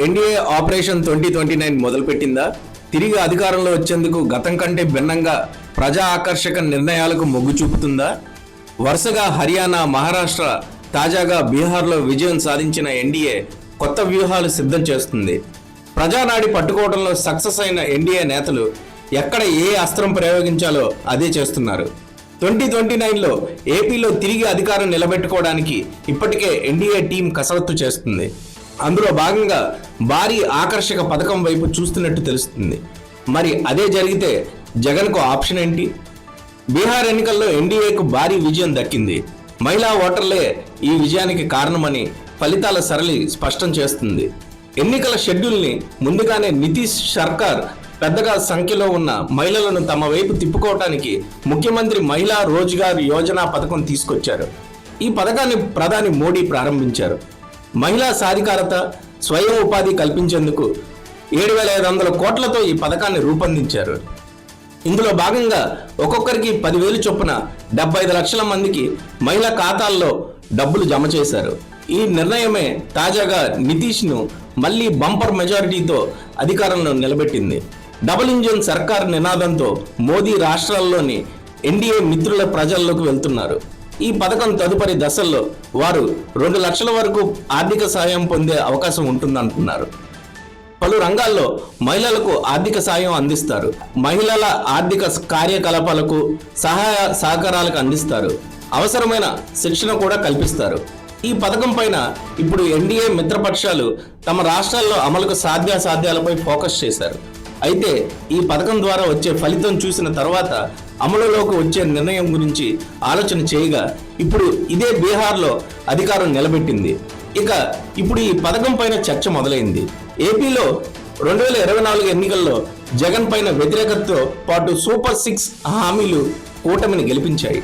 NDA operation twenty twenty nine మొదలుపెట్టిందా? తిరిగి అధికారంలో వచ్చేందుకు గతం కంటే భిన్నంగా ప్రజా ఆకర్షక నిర్ణయాలకు మొగ్గు చూపుతుందా? వరుసగా హర్యానా మహారాష్ట్ర తాజాగా బీహార్లో విజయం సాధించిన ఎన్డీఏ కొత్త వ్యూహాలు సిద్ధం చేస్తుంది. ప్రజానాడి పట్టుకోవడంలో సక్సెస్ అయిన ఎన్డీఏ నేతలు ఎక్కడ ఏ అస్త్రం ప్రయోగించాలో అదే చేస్తున్నారు. ట్వంటీ ట్వంటీ నైన్లో ఏపీలో తిరిగి అధికారం నిలబెట్టుకోవడానికి ఇప్పటికే ఎన్డీఏ టీం కసరత్తు చేస్తుంది. అందులో భాగంగా భారీ ఆకర్షక పథకం వైపు చూస్తున్నట్టు తెలుస్తుంది. మరి అదే జరిగితే జగన్కు ఆప్షన్ ఏంటి? బీహార్ ఎన్నికల్లో ఎన్డీఏకు భారీ విజయం దక్కింది. మహిళా ఓటర్లే ఈ విజయానికి కారణమని ఫలితాల సరళి స్పష్టం చేస్తుంది. ఎన్నికల షెడ్యూల్ని ముందుగానే నితీష్ సర్కార్ పెద్దగా సంఖ్యలో ఉన్న మహిళలను తమ వైపు తిప్పుకోవటానికి ముఖ్యమంత్రి మహిళా రోజ్గార్ యోజన పథకం తీసుకొచ్చారు. ఈ పథకాన్ని ప్రధాని మోడీ ప్రారంభించారు. మహిళా సాధికారత స్వయం ఉపాధి కల్పించేందుకు ఏడు వేల ఐదు వందల కోట్లతో ఈ పథకాన్ని రూపొందించారు. ఇందులో భాగంగా ఒక్కొక్కరికి పదివేలు చొప్పున డెబ్బై ఐదు లక్షల మందికి మహిళా ఖాతాల్లో డబ్బులు జమ చేశారు. ఈ నిర్ణయమే తాజాగా నితీష్ను మళ్ళీ బంపర్ మెజారిటీతో అధికారంలో నిలబెట్టింది. డబుల్ ఇంజిన్ సర్కార్ నినాదంతో మోదీ రాష్ట్రాల్లోని ఎన్డీఏ మిత్రుల ప్రజల్లోకి వెళ్తున్నారు. ఈ పథకం తదుపరి దశల్లో వారు రెండు లక్షల వరకు ఆర్థిక సాయం పొందే అవకాశం ఉంటుందంటున్నారు. పలు రంగాల్లో మహిళలకు ఆర్థిక సాయం అందిస్తారు. మహిళల ఆర్థిక కార్యకలాపాలకు సహాయ సహకారాలకు అందిస్తారు. అవసరమైన శిక్షణ కూడా కల్పిస్తారు. ఈ పథకం పైన ఇప్పుడు ఎన్డీఏ మిత్రపక్షాలు తమ రాష్ట్రాల్లో అమలుకు సాధ్యాసాధ్యాలపై ఫోకస్ చేశారు. అయితే ఈ పథకం ద్వారా వచ్చే ఫలితం చూసిన తర్వాత అమలులోకి వచ్చే నిర్ణయం గురించి ఆలోచన చేయగా ఇప్పుడు ఇదే బీహార్లో అధికారం నిలబెట్టింది. ఇక ఇప్పుడు ఈ పథకం పైన చర్చ మొదలైంది. ఏపీలో రెండు వేల ఇరవై నాలుగు ఎన్నికల్లో జగన్ పైన వ్యతిరేకతతో పాటు సూపర్ సిక్స్ హామీలు కూటమిని గెలిపించాయి.